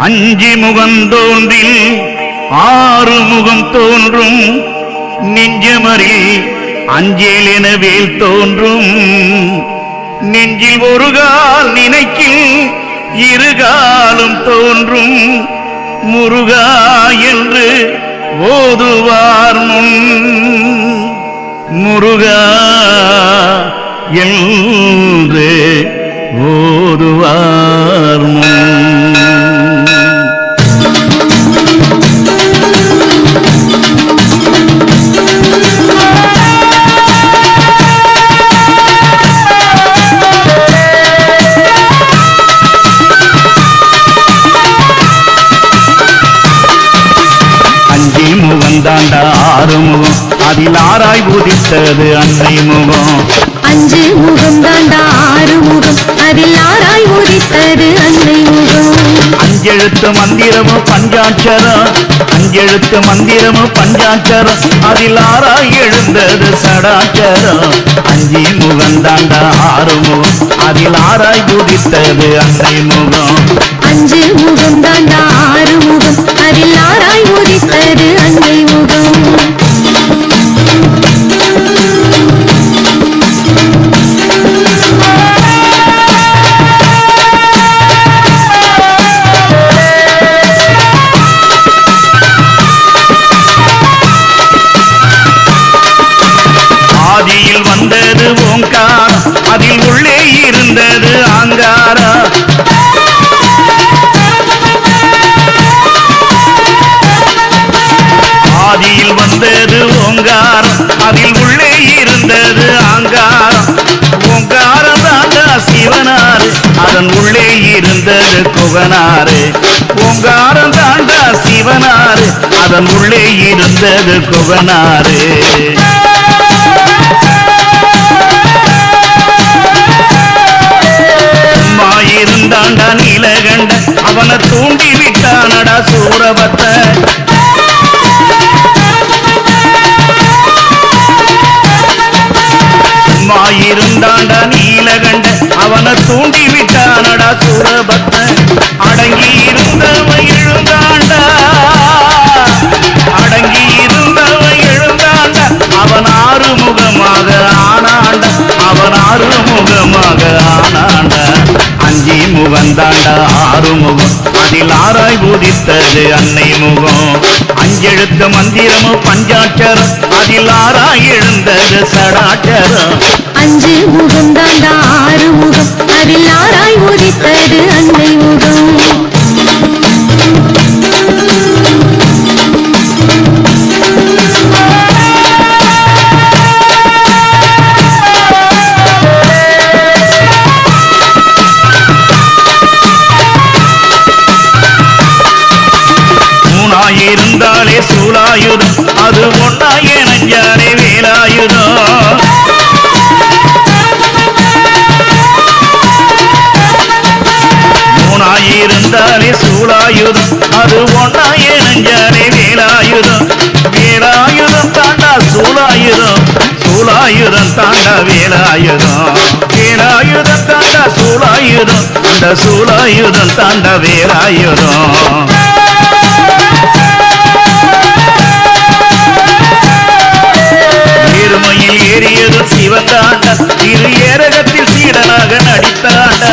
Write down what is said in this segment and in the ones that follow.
அஞ்சு முகம் தோன்றில் ஆறு முகம் தோன்றும். நெஞ்சமரில் அஞ்சேல் எனவேல் தோன்றும். நெஞ்சில் ஒரு கால் நினைக்கில் இருகாலும் தோன்றும். முருகா என்று ஓதுவார் முன். முருகா என்று ஓதுவார் முன். முகம் தாண்டா ஆறு முகம். அதில் ஆராய் உதித்தது அன்னை முகம். அஞ்சு முகம் தாண்டா ஆறு முகம். அதில் ஆராய் உதித்தது அன்னை முகம். அஞ்செழுத்து மந்திரமு பஞ்சாட்சரம். அஞ்செழுத்து மந்திரமு பஞ்சாட்சரம். அதில் ஆராய் எழுந்தது சடாட்சரம். அஞ்சி முகம் தாண்டா ஆறு முகம். அதில் ஆராய் உதித்தது அன்னை முகம். அஞ்சு முகம் தாண்டா ஆறு அதன் உள்ளே இருந்தது குகனாறு. பூங்காரம் தாண்டா சிவனாறு. அதன் உள்ளே இருந்தது குகனாறு. சும்மா இருந்தாண்டா நீலகண்ட அவனை தூண்டி விட்டானடா சூரபத்த. சும்மா இருந்தாண்டா நீலகண்ட அவனை தூண்டி விட்டு விட்டானடா சூரபத்த அடங்கி இருந்தவன் எழுந்தாண்டா. அடங்கி இருந்தவன் எழுந்தாண்டா. அவன் ஆறுமுகமாக ஆனாண்டா. அவன் ஆறுமுகமாக ஆனாண்டா. அஞ்சி முகம் ஆறுமுகம். அதில் ஆராய் உதித்தது அன்னை முகம். அஞ்செழுத்த மந்திரமும் பஞ்சாட்சரம். அதில் ஆராய் எழுந்தது சடாட்சரம். அஞ்சு முகம் தாண்டா ஆறு முகம் அதில் ஆராய் உதித்தது அன்னை உக வந்தாலே சூழாயுதம் அது ஒன்னா இணைஞ்சாலே வேலாயுதம் வேலாயுதம் தாண்டா சூழாயுதம் சூழாயுதம் தாண்டா வேலாயுதம் வேலாயுதம் தாண்டா சூழாயுதம் அந்த சூழாயுதம் தாண்டா வேலாயுதம் ஏறுமையில் ஏறியது சிவந்தாண்ட இரு ஏரகத்தில் சீடனாக நடித்தாண்டா.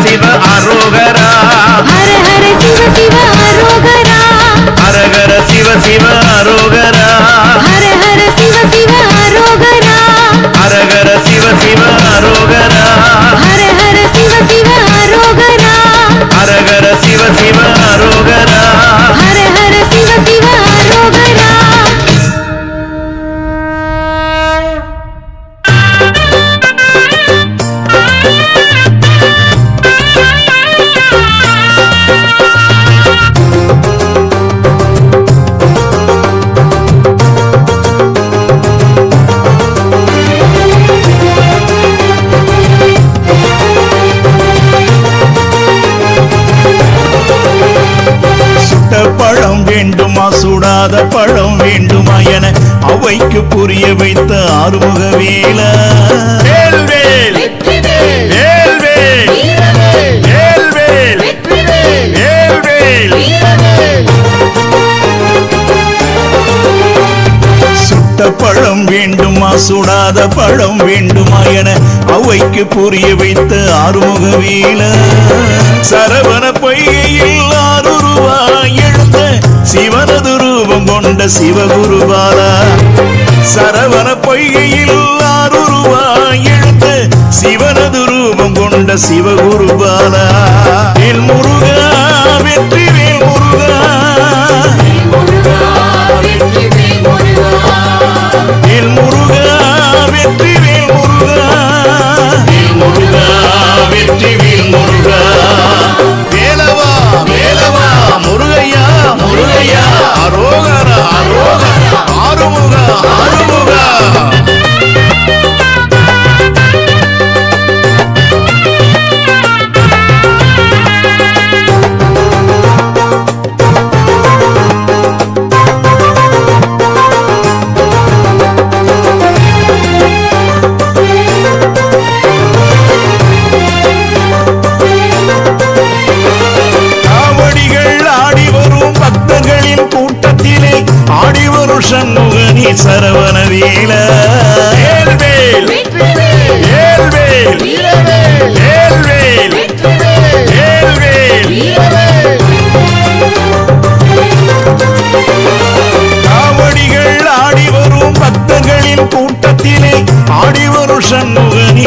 சிவ வைத்த ஆறுமுக வேல வேல்வேல். வேல்வேல். வேல்வேல். வேல்வேல் சுட்ட பழம் வேண்டுமா? சுடாத பழம் வேண்டுமா என அவைக்கு புரிய வைத்த ஆறுமுக வேல சரவண பொய்கையில் ஆறுருவாய் எழுந்த சிவனது ரூபம் கொண்ட சிவகுருபாலா சரவண பொய்கையில் ஆறுருவாய் எழுந்த சிவனது ரூபம் கொண்ட சிவகுருபாலா வேல் முருகா வெற்றி வேல் முருகா. வேல் முருகா வெற்றி வேல் முருகா. முருகா வெற்றி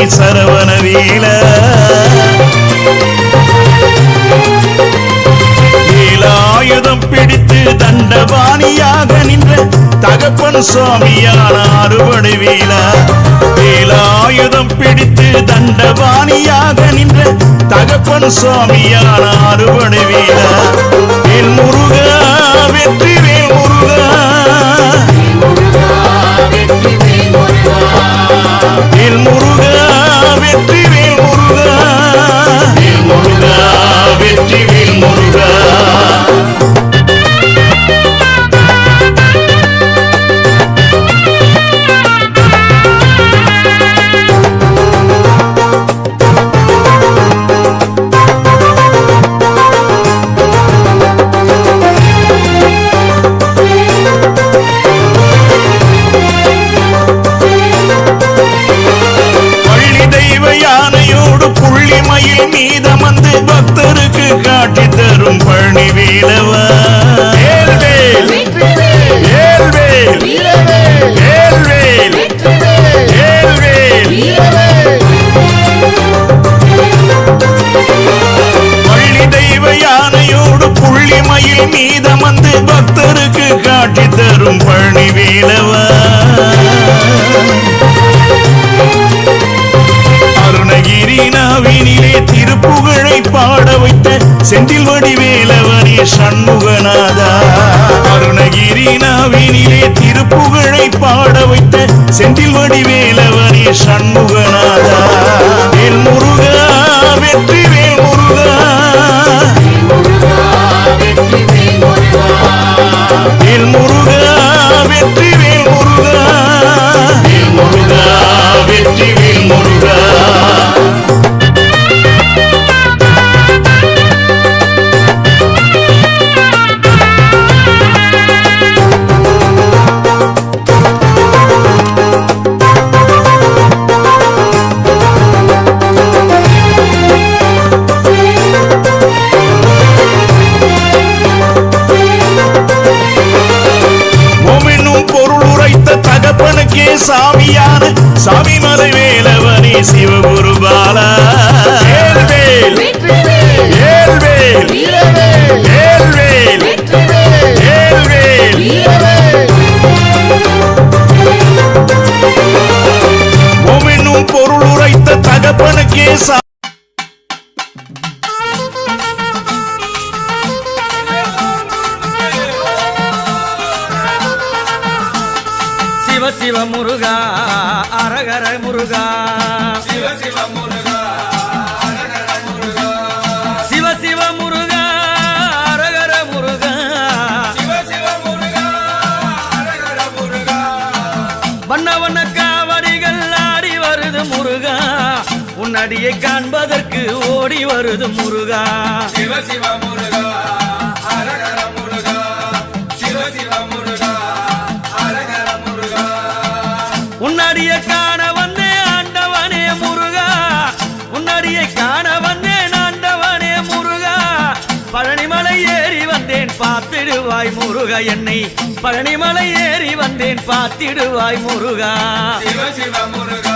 சரவண வேல வேலாயுதம் பிடித்து தண்டபாணியாக நின்ற தகப்பன் சுவாமியான அறுபடை வேலா வேலாயுதம் பிடித்து தண்டபாணியாக நின்ற தகப்பன் சுவாமியான அறுபடை வேலா நிலவா வேலவா அருணகிரி நாவினிலே திருப்புகழை பாட வைத்த செந்தில் வடிவேலவனே சண்முகநாதா. அருணகிரி நாவினிலே திருப்புகழை பாட வைத்த செந்தில் வடிவேலவனே சண்முகநாதா. என் முருகா வெற்றி வெற்றி மலை வேலவனே சிவகுருபா சிவ சிவ முருகா அரகர முருகா. சிவ சிவ முருகா அரகர முருகா. வண்ண வண்ண காவடிகள் ஆடி வருது முருகா. உன்னடியை காண்பதற்கு ஓடி வருது முருகா. சிவ உன்னடியை பார்த்திடுவாய் முருகா என்னை பழனிமலை ஏறி வந்தேன். பார்த்திடுவாய் முருகா. சிவ சிவ முருகா.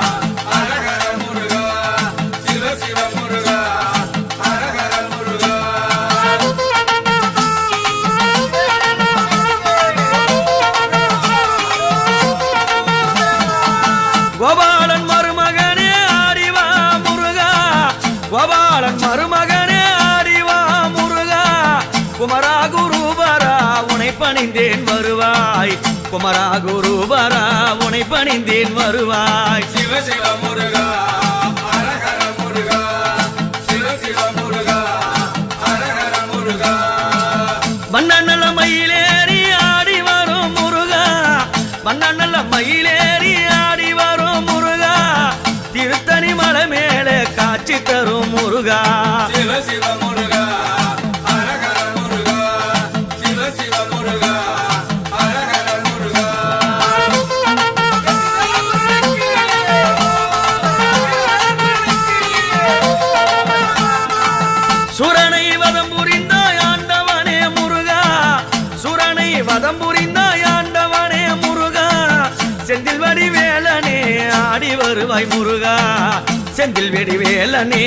குமரா குருபரா உனை பணிந்தேன் வருவாய். ஆடி வரும் முருகா. வண்ணநல மயிலேறி ஆடி வரும் முருகா. திருத்தணி மலை மேலே காட்சி தரும் முருகா. சுரனை செந்தில் வெடிவேலனே